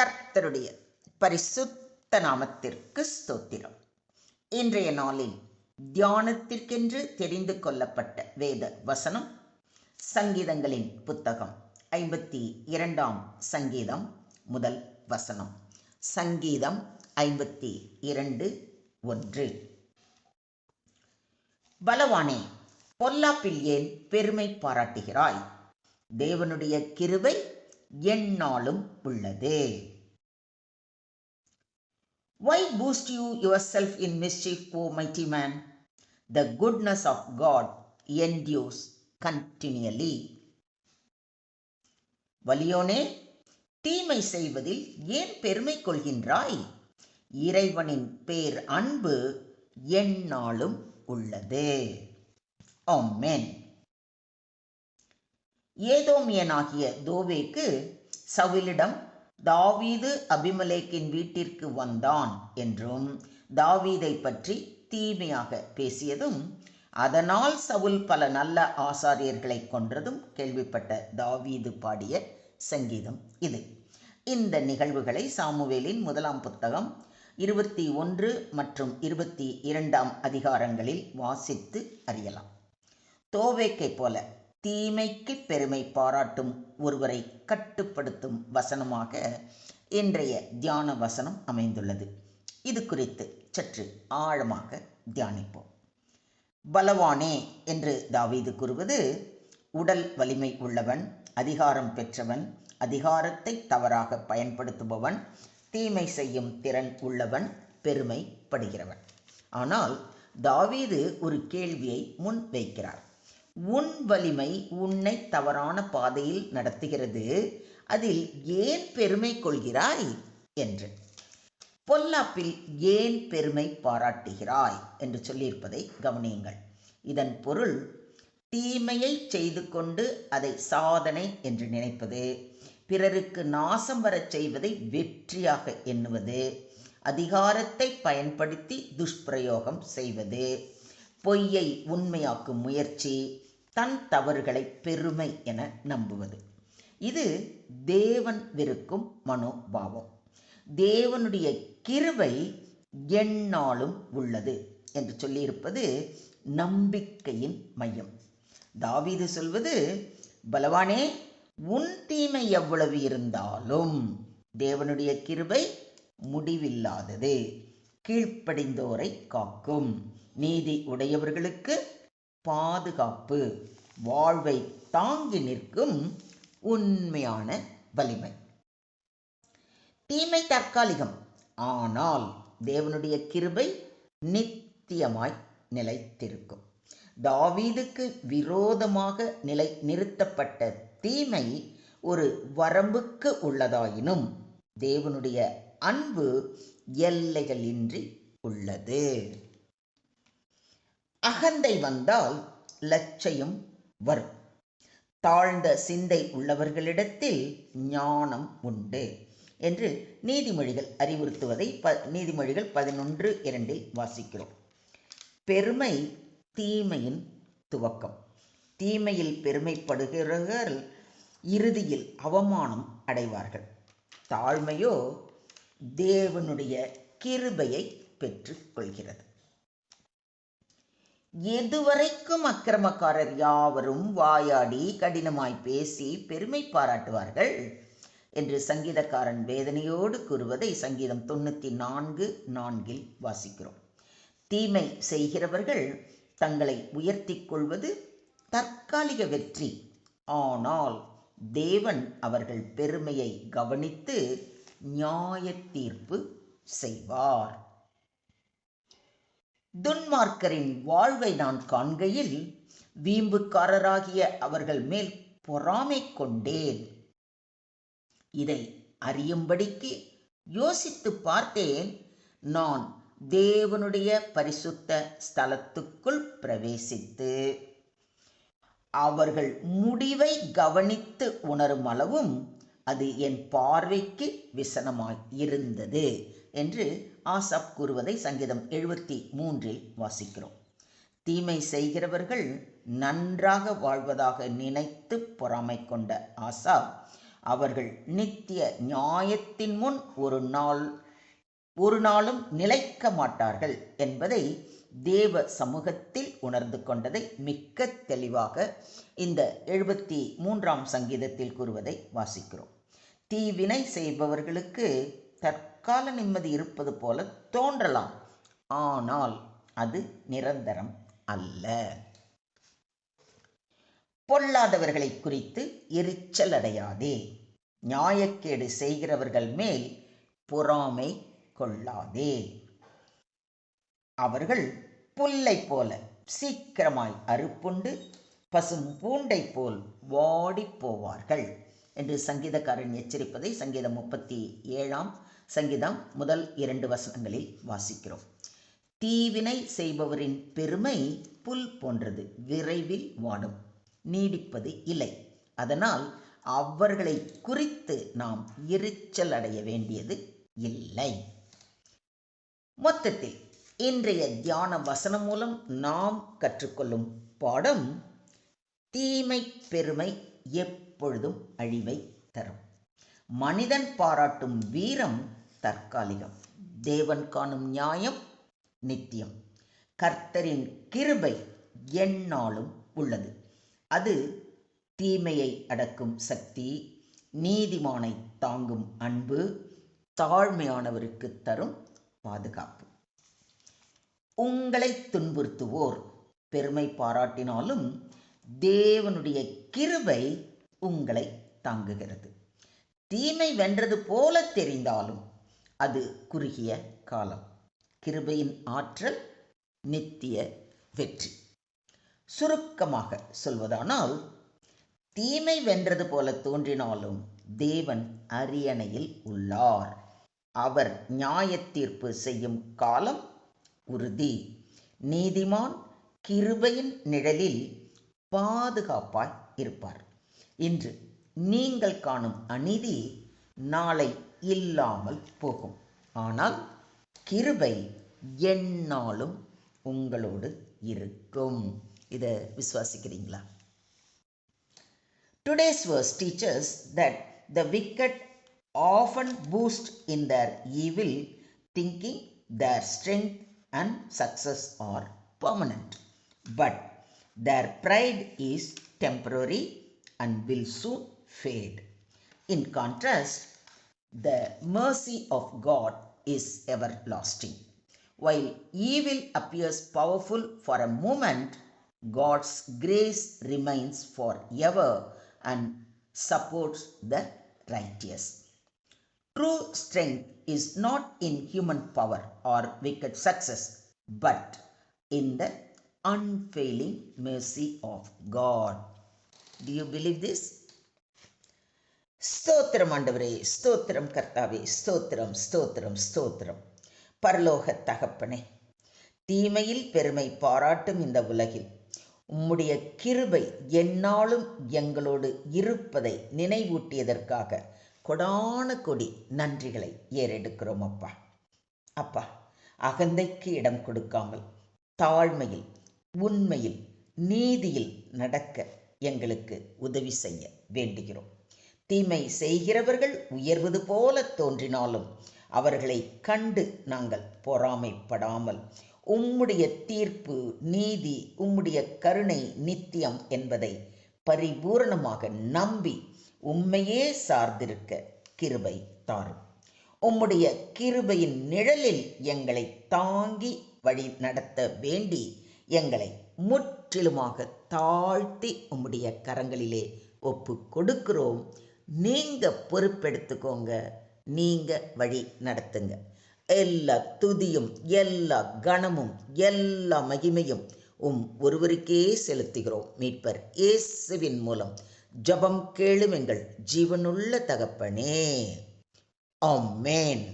கர்த்தருடைய பரிசுத்த நாமத்திற்கு ஸ்தோத்திரம். இன்றைய நாளில் தியானத்திற்கென்று தெரிந்து கொள்ளப்பட்ட வேத வசனம் சங்கீதங்களின் புத்தகம். ஐம்பத்தி இரண்டாம் சங்கீதம் முதல் வசனம். சங்கீதம் ஐம்பத்தி இரண்டு ஒன்று. பலவானே பொல்லாப்பில் ஏன் பெருமை பாராட்டுகிறாய்? தேவனுடைய கிருபை எந்நாளும் உள்ளது Why boost you yourself in mischief, O mighty man? The goodness of God endures continually. வலியோனே தீமை செய்வதில் ஏன் பெருமை கொள்கின்றாய் இறைவனின் பேர் அன்பு எந்நாளும் உள்ளது ஆமென் ஏதோமியனாகிய தோவேக்கு சவுலிடம் தாவீது அபிமலேக்கின் வீட்டிற்கு வந்தான் என்றும் தாவீதை பற்றி தீமையாக பேசியதும் அதனால் சவுல் பல நல்ல ஆசாரியர்களை கொன்றதும் கேள்விப்பட்ட தாவீது பாடிய சங்கீதம் இது. இந்த நிகழ்வுகளை சாமுவேலின் முதலாம் புத்தகம் இருபத்தி ஒன்று மற்றும் இருபத்தி இரண்டாம் அதிகாரங்களில் வாசித்து அறியலாம். தோவேக்கை போல தீமைக்கு பெருமை பாராட்டும் ஒருவரை கட்டுப்படுத்தும் வசனமாக இன்றைய தியான வசனம் அமைந்துள்ளது. இது குறித்து சற்று ஆழமாக தியானிப்போம். பலவானே என்று தாவீது கூறுவது உடல் வலிமை உள்ளவன் அதிகாரம் பெற்றவன் அதிகாரத்தை தவறாக பயன்படுத்துபவன் தீமை செய்யும் திறன் உள்ளவன் பெருமைப்படுகிறவன். ஆனால் தாவீது ஒரு கேள்வியை முன் வைக்கிறார் உன் வலிமை உன்னை தவறான பாதையில் நடத்துகிறது. அதில் ஏன் பெருமை கொள்கிறாய்? என்று. பொல்லாப்பில் ஏன் பெருமை பாராட்டுகிறாய்? என்று சொல்லியிருப்பதை கவனியுங்கள். இதன் பொருள் தீமையை செய்து கொண்டு அதை சாதனை என்று நினைப்பது பிறருக்கு நாசம் வரச் செய்வதை வெற்றியாக எண்ணுவது அதிகாரத்தை பயன்படுத்தி துஷ்பிரயோகம் செய்வது பொய்யை உண்மையாக்கும் முயற்சி தன் தவறுகளை பெருமை என நம்புவது. இது தேவன் விருக்கும் மனோபாவம். தேவனுடைய கிருவை எந்நாளும் உள்ளது என்று சொல்லியிருப்பது நம்பிக்கையின் மையம். தாவீது சொல்வது பலவானே உன் தீமை எவ்வளவு இருந்தாலும் தேவனுடைய கிருபை முடிவில்லாதது. கீழ்ப்படிந்தோரை காக்கும். நீதி உடையவர்களுக்கு பாதுகாப்பு. வாழ்வை தாங்கி நிற்கும் உண்மையான வலிமை. தீமை தற்காலிகம். ஆனால் தேவனுடைய கிருபை நித்தியமாய் நிலைத்திருக்கும். தாவீதுக்கு விரோதமாக நிலை நிறுத்தப்பட்ட தீமை ஒரு வரம்புக்கு உள்ளதாயினும் தேவனுடைய அன்பு எல்லைகளின்றி உள்ளது. அகந்தை வந்தால் லட்சையும் வரும். தாழ்ந்த சிந்தை உள்ளவர்களிடத்தில் ஞானம் உண்டு என்று நீதிமொழிகள் அறிவுறுத்துவதை ப நீதிமொழிகள் பதினொன்று இரண்டில் வாசிக்கிறோம். பெருமை தீமையின் துவக்கம். தீமையில் பெருமைப்படுகிறவர்கள் இறுதியில் அவமானம் அடைவார்கள். தாழ்மையோ தேவனுடைய கிருபையை பெற்றுக்கொள்கிறது. எதுவரைக்கும் அக்கிரமக்காரர் யாவரும் வாயாடி கடினமாய் பேசி பெருமை பாராட்டுவார்கள் என்று சங்கீதக்காரன் வேதனையோடு கூறுவதை சங்கீதம் தொண்ணூற்றி நான்கு நான்கில் வாசிக்கிறோம். தீமை செய்கிறவர்கள் தங்களை உயர்த்தி கொள்வது தற்காலிக வெற்றி. ஆனால் தேவன் அவர்கள் பெருமையை கவனித்து நியாய தீர்ப்பு செய்வார். துன்மார்க்கரின் வாழ்வை நான் காண்கையில் வீம்புக்காரராகிய அவர்கள் மேல் பொறாமை கொண்டேன். இதை அறியும்படிக்கு யோசித்து பார்த்தேன். நான் தேவனுடைய பரிசுத்த ஸ்தலத்துக்குள் பிரவேசித்து அவர்கள் முடிவை கவனித்து உணரும் அளவும் அது என் பார்வைக்கு விசனமாய் இருந்தது என்று ஆசாப் கூறுவதை சங்கீதம் எழுபத்தி மூன்றில் வாசிக்கிறோம். தீமை செய்கிறவர்கள் நன்றாக வாழ்வதாக நினைத்து பொறாமை கொண்ட ஆசாப் அவர்கள் நித்திய நியாயத்தின் முன் ஒரு நாள் ஒரு நாளும் நிலைக்க மாட்டார்கள் என்பதை தேவ சமூகத்தில் உணர்ந்து கொண்டதை மிக்க தெளிவாக இந்த எழுபத்தி மூன்றாம் சங்கீதத்தில் கூறுவதை வாசிக்கிறோம். தீவினை செய்பவர்களுக்கு தற்கால நிம்மதி இருப்பது போல தோன்றலாம். ஆனால் அது நிரந்தரம் அல்ல. பொல்லாதவர்களை குறித்து எரிச்சல் அடையாதே. நியாயக்கேடு செய்கிறவர்கள் மேல் பொறாமை கொள்ளாதே. அவர்கள் புல்லை போல சீக்கிரமாய் அறுப்புண்டு பசும் பூண்டை போல் வாடி போவார்கள் என்று சங்கீதக்காரன் எச்சரிப்பதை சங்கீதம் முப்பத்தி ஏழாம் சங்கீதம் முதல் இரண்டு வசனங்களில் வாசிக்கிறோம். தீவினை செய்பவரின் பெருமை புல் போன்றது விரைவில் வாடும் நீடிப்பது இல்லை. அதனால் அவர்களை குறித்து நாம் எரிச்சல் அடைய வேண்டியது இல்லை. மொத்தத்தில் இன்றைய தியான வசனம் மூலம் நாம் கற்றுக்கொள்ளும் பாடம் தீமை பெருமை எப்பொழுதும் அழிவை தரும். மனிதன் பாராட்டும் வீரம் தற்காலிகம். தேவன் காணும் நியாயம் நித்தியம். கர்த்தரின் கிருபை எந்நாளும் உள்ளது. அது தீமையை அடக்கும் சக்தி நீதிமானை தாங்கும் அன்பு தாழ்மையானவருக்கு தரும் பாதுகாப்பு. உங்களை துன்புறுத்துவோர். பெருமை பாராட்டினாலும் தேவனுடைய கிருபை உங்களை தாங்குகிறது. தீமை வென்றது போல தெரிந்தாலும் அது குறுகிய காலம். கிருபையின் ஆற்றல் நித்திய வெற்றி. சுருக்கமாக சொல்வதானால் தீமை வென்றது போல தோன்றினாலும் தேவன் அரியணையில் உள்ளார். அவர் நியாய தீர்ப்பு செய்யும் காலம் உறுதி. நீதிமான் கிருபையின் நிழலில் பாதுகாப்பாய் இருப்பார். இன்று நீங்கள் காணும் அநீதி நாளை இல்லாமல் போகும். ஆனால் கிருபை எந்நாளும் உங்களோடு இருக்கும். இதை விசுவாசிக்கிறீங்களா? Today's verse teaches that the wicked often boast in their evil thinking their strength and success are permanent. But their pride is temporary and will soon fade. In contrast, the mercy of God is everlasting. While evil appears powerful for a moment, God's grace remains forever and supports the righteous. True strength is not in human power or wicked success, but in the unfailing mercy of God. Do you believe this? ஸ்தோத்திரம் ஆண்டவரே ஸ்தோத்திரம் கர்த்தாவே ஸ்தோத்திரம் ஸ்தோத்திரம் ஸ்தோத்திரம் பரலோக தகப்பனே தீமையில் பெருமை பாராட்டும் இந்த உலகில் உம்முடைய கிருபை எந்நாளும் எங்களோடு இருப்பதை நினைவூட்டியதற்காக கொடான கொடி நன்றிகளை ஏறெடுக்கிறோம் அப்பா அப்பா அகந்தைக்கு இடம் கொடுக்காமல் தாழ்மையில் உண்மையில் நீதியில் நடக்க எங்களுக்கு உதவி செய்ய வேண்டுகிறோம். தீமை செய்கிறவர்கள் உயர்வது போல தோன்றினாலும் அவர்களை கண்டு நாங்கள் பொறாமைப்படாமல் உம்முடைய தீர்ப்பு நீதி உம்முடைய கருணை நித்தியம் என்பதை பரிபூரணமாக நம்பி உம்மையே சார்ந்திருக்க கிருபை தாரும். உம்முடைய கிருபையின் நிழலில் எங்களை தாங்கி வழி நடத்த வேண்டி எங்களை முற்றிலுமாக தாழ்த்தி உம்முடைய கரங்களிலே ஒப்பு கொடுக்கிறோம். நீங்க பொறுப்பெடுத்துக்கோங்க. நீங்க வழி நடத்துங்க. எல்லா துதியும் எல்லா கணமும் எல்லா மகிமையும் உம் ஒருவருக்கே செலுத்துகிறோம். மீட்பர் இயேசுவின் மூலம் ஜபம் கேளும் எங்கள் ஜீவனுள்ள தகப்பனே. ஆமேன்.